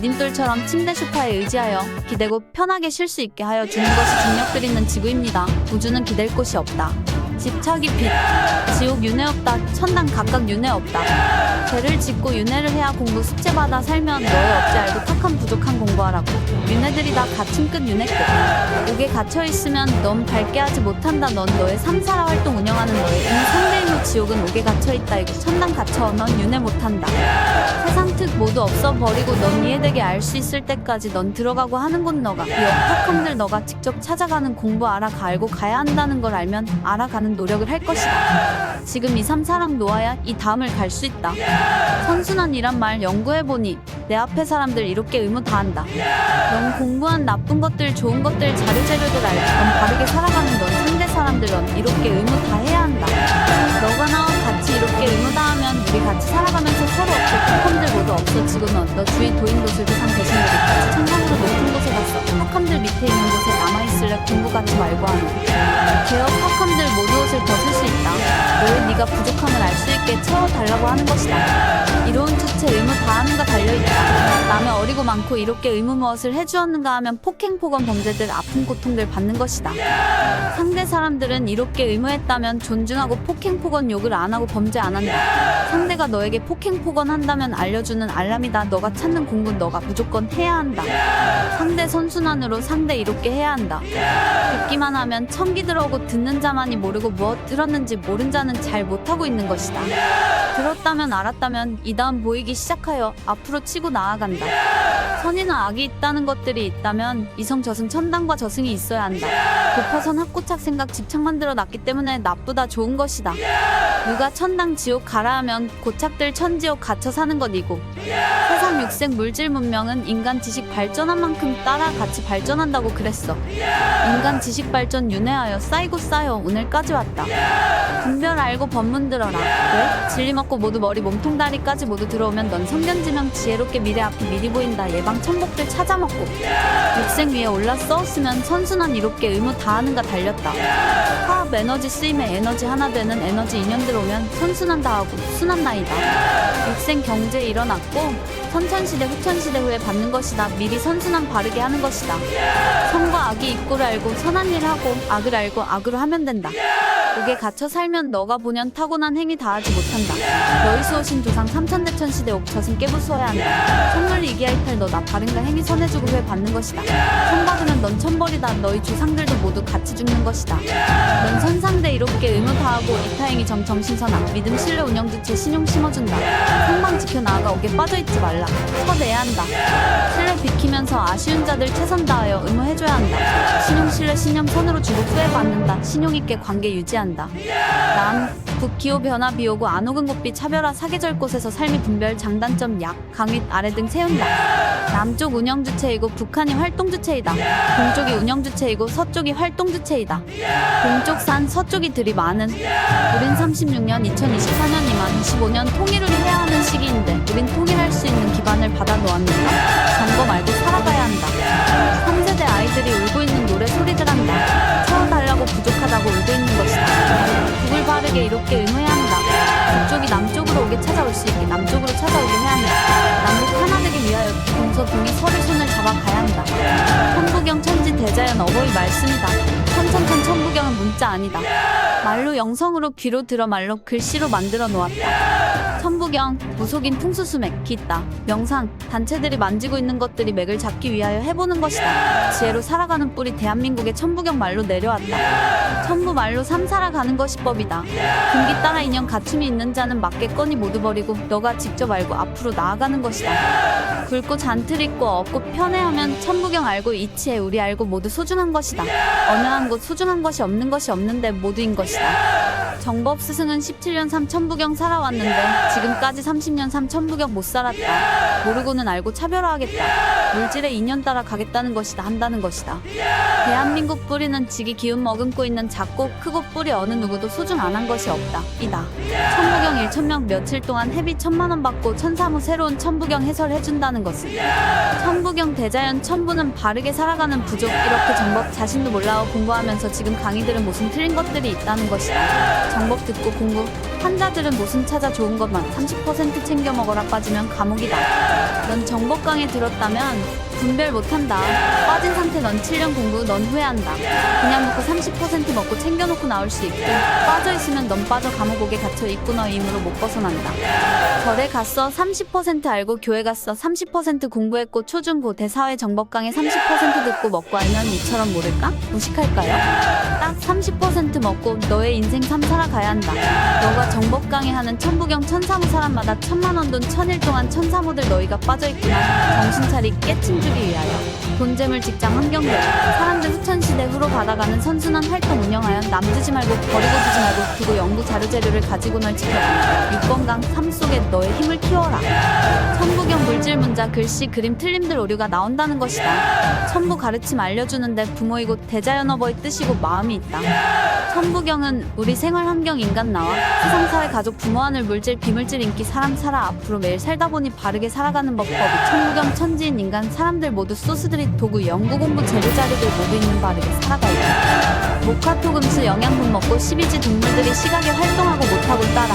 디딤돌처럼 침대 소파에 의지하여 기대고 편하게 쉴 수 있게 하여 주는 것이 중력들 있는 지구입니다. 우주는 기댈 곳이 없다. 집착이 빛, 지옥 윤회 없다. 천당 각각 윤회 없다. 죄를 짓고 윤회를 해야 공부 숙제 받아 살면 너의 업지 알고 탁한 부족한 공부하라고. 윤회들이 다 갇힌 끝 윤회 끝. 옥에 갇혀 있으면 넌 밝게 하지 못한다. 넌 너의 삼사라 활동 운영하는 너의 이 상대인의 지옥은 옥에 갇혀 있다. 이고 천당 갇혀 넌 윤회 못한다. 세상 특 모두 없어 버리고 넌 이해되게 알 수 있을 때까지 넌 들어가고 하는 곳 너가 이 억탁함들 너가 직접 찾아가는 공부 알아가 알고 가야 한다는 걸 알면 알아가는 노력을 할 것이다. 지금 2, 3, 4랑 놓아야 이 다음을 갈 수 있다. 선순환이란 말 연구해보니 내 앞에 사람들 이렇게 의무 다 한다. 넌 공부한 나쁜 것들, 좋은 것들, 자료 재료들 알고 넌 바르게 살아가는 넌 상대 사람들 넌 이렇게 의무 다 해야 한다. 너가 나와 같이 이렇게 의무 다 하면 우리 같이 살아가면서 서로 없을 탁함들 모두 없어지고 넌너 주위 도인도술 대상 대신들이 같이 천상으로 높은 곳에 갔어. 탁함들 밑에 있는 곳에 남아있을래 공부 같이 말고 하는. 개업 탁함들 모두 네가 부족함을 알 수 있게 채워달라고 하는 것이다. 이로운 주체 의무 다하는가 달려있다. 남의 어리고 많고 이롭게 의무 무엇을 해주었는가 하면 폭행 폭언 범죄들 아픈 고통들 받는 것이다. 상대 사람들은 이롭게 의무했다면 존중하고 폭행 폭언 욕을 안 하고 범죄 안 한다. 상대가 너에게 폭행 폭언 한다면 알려주는 알람이다. 너가 찾는 공부는 너가 무조건 해야 한다. 상대 선순환으로 상대 이롭게 해야 한다. 듣기만 하면 천기 들어오고 듣는 자만이 모르고 무엇 들었는지 모른 자는 잘 못하고 있는 것이다. 들었다면 알았다면 이 다음 보이기 시작하여 앞으로 치고 나아간다. 선이나 악이 있다는 것들이 있다면 이성 저승 천당과 저승이 있어야 한다. 고파선 학고착 생각 집착 만들어 놨기 때문에 나쁘다 좋은 것이다. 누가 천당 지옥 가라 하면 고착들 천지옥 갇혀 사는 것이고 세상 육생 물질 문명은 인간 지식 발전한 만큼 따라 같이 발전한다고 그랬어. 인간 지식 발전 윤회하여 쌓이고 쌓여 오늘까지 왔다. 분별 알고 법문 들어라. 왜? 진리 먹고 모두 머리 몸통 다리까지 모두 들어오면 넌 성견지명 지혜롭게 미래 앞이 미리 보인다. 예방 천복들 찾아 먹고 육생 위에 올라 써왔으면 선순환 이롭게 의무 다하는가 달렸다. 화합 에너지 쓰임에 에너지 하나 되는 에너지 인연들 오면 선순환 다하고 순한 나이다. 육생 경제 일어났고 선천시대 후천시대 후에 받는 것이다. 미리 선순환 바르게 하는 것이다. 선과 악이 있고를 알고 선한 일 하고 악을 알고 악으로 하면 된다. 옥에 갇혀 살면 너가 보년 타고난 행위 다하지 못한다. 너희 수호신 조상 삼천대천 시대 옥 저승 깨부수어야 한다. 선물리 이기할 탈 너 나 바른가 행위 선해주고 후회 받는 것이다. 선 받으면 넌 천벌이다. 너희 조상들도 모두 같이 죽는 것이다. 넌 선상대 이롭게 의무 다하고 이타행위 정 정신선악 믿음 신뢰 운영 주체 신용 심어준다. 상방 지켜 나아가 옥에 빠져있지 말라. 서내야 한다. 신뢰 비키면서 아쉬운 자들 최선 다하여 의무해줘야 한다. 신용 신뢰 신념 선으로 주고 후회 받는다. 신용 있게 관계 유지한다. 남, 북, 기호 변화 비오고 안 오근 곳비 차별화 사계절 곳에서 삶이 분별 장단점 약, 강윗 아래 등 세운다. 남쪽 운영 주체이고 북한이 활동 주체이다. 동쪽이 운영 주체이고 서쪽이 활동 주체이다. 동쪽 산 서쪽이 들이 많은 우린 36년 2024년 이만 25년 통일을 해야 하는 시기인데 우린 통일할 수 있는 기반을 받아 놓았는가? 점검 알고 살아가야 한다. 3세대 아이들이 울고 있는 노래 소리들 한다. 바르게 이롭게 의무해야 한다. 북쪽이 남쪽으로 오게 찾아올 수 있게 남쪽으로 찾아오게 해야 한다. 남북 하나 되기 위하여 동서 동이 서로 손을 잡아 가야 한다. 천부경 천지 대자연 어버이 말씀이다. 천천천 천부경은 문자 아니다. 말로 영성으로 귀로 들어 말로 글씨로 만들어 놓았다. 천부경, 무속인 풍수수맥, 기따, 명상, 단체들이 만지고 있는 것들이 맥을 잡기 위하여 해보는 것이다. 지혜로 살아가는 뿔이 대한민국의 천부경 말로 내려왔다. 천부 말로 삼 살아가는 것이 법이다. 금기 따라 인연 갖춤이 있는 자는 맞겠거니 모두 버리고 너가 직접 알고 앞으로 나아가는 것이다. 굵고 잔틀 있고 없고 편애하면 천부경 알고 이치해 우리 알고 모두 소중한 것이다. 어느 한 곳 소중한 것이 없는 것이 없는데 모두인 것이다. 정법 스승은 17년 삼천부경 살아왔는데 지금까지 30년 삼천부경 못 살았다. 모르고는 알고 차별화하겠다. 물질의 인연 따라 가겠다는 것이다 한다는 것이다. 대한민국 뿌리는 직이 기운 머금고 있는 작고 크고 뿌리 어느 누구도 소중 안 한 것이 없다. 이다. 천부경 1천명 며칠 동안 회비 천만 원 받고 천사무 새로운 천부경 해설해준다는 것은 천부경 대자연 천부는 바르게 살아가는 부족 이렇게 정법 자신도 몰라오 공부하면서 지금 강의 들은 무슨 틀린 것들이 있다는 것이다. 정법 듣고 공부 환자들은 무슨 찾아 좋은 것만 30% 챙겨 먹어라 빠지면 감옥이다. 넌 정법 강의 들었다면 분별 못한다. 빠진 상태 넌 7년 공부 넌 후회한다. 그냥 먹고 30% 먹고 챙겨놓고 나올 수 있고 빠져있으면 넌 빠져 감옥 옥에 갇혀 있고 너 임으로 못 벗어난다. 절에 갔어 30% 알고 교회 갔어 30% 공부했고 초중고 대사회 정법 강의 30% 듣고 먹고 알면 이처럼 모를까? 무식할까요? 딱30% 먹고 너의 인생 삶 살아가야 한다. 너가 정법 강의하는 천부경 천사무 사람마다 천만 원 돈 천일 동안 천사무들 너희가 빠져있구나. 정신 차리 깨침 주기 위하여. 돈재물 직장 환경들 사람들 후천시대 후로 받아가는 선순환 활동 운영하여 남주지 말고 버리고 두지 말고 두고 연구 자료 재료를 가지고 널 지켜라. 육건강 삶 속에 너의 힘을 키워라. 천부경 물질 문자 글씨 그림 틀림들 오류가 나온다는 것이다. 천부 가르침 알려주는데 부모이고 대자연어버의 뜻이고 마음이 있다. 천부경은 우리 생활 환경 인간 나와 세상 사회 가족 부모 하늘 물질 비물질 인기 사람 살아 앞으로 매일 살다 보니 바르게 살아가는 법법이 천부경 천지인 인간 사람들 모두 소스들이 도구 연구 공부 재료 자료들 모두 있는 바르게 살아가야 모카토금수 영양분 먹고 12지 동물들이 시각에 활동하고 못하고 따라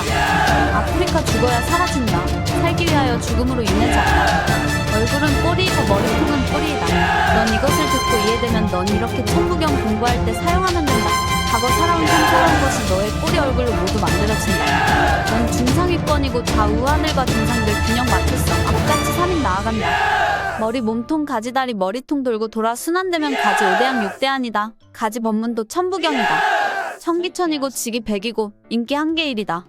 아프리카 죽어야 사라진다. 살기 위하여 죽음으로 인해 작다. 얼굴은 꼬리이고 머리통은 뿌리이다. 넌 이것을 듣고 이해되면 넌 이렇게 천부경 공부할 때 사용하면 된다. 과거 살아온 삶 살아온 것이 너의 꼬리 얼굴로 모두 만들어진다. 넌 중상위권이고 좌우 하늘과 중상들 균형 맞췄어 앞같이 3인 나아간다 머리 몸통 가지다리 머리통 돌고 돌아 순환되면 가지 5대양 6대안이다. 가지 법문도 천부경이다. 천기천이고 직이 백이고 인기 한계일이다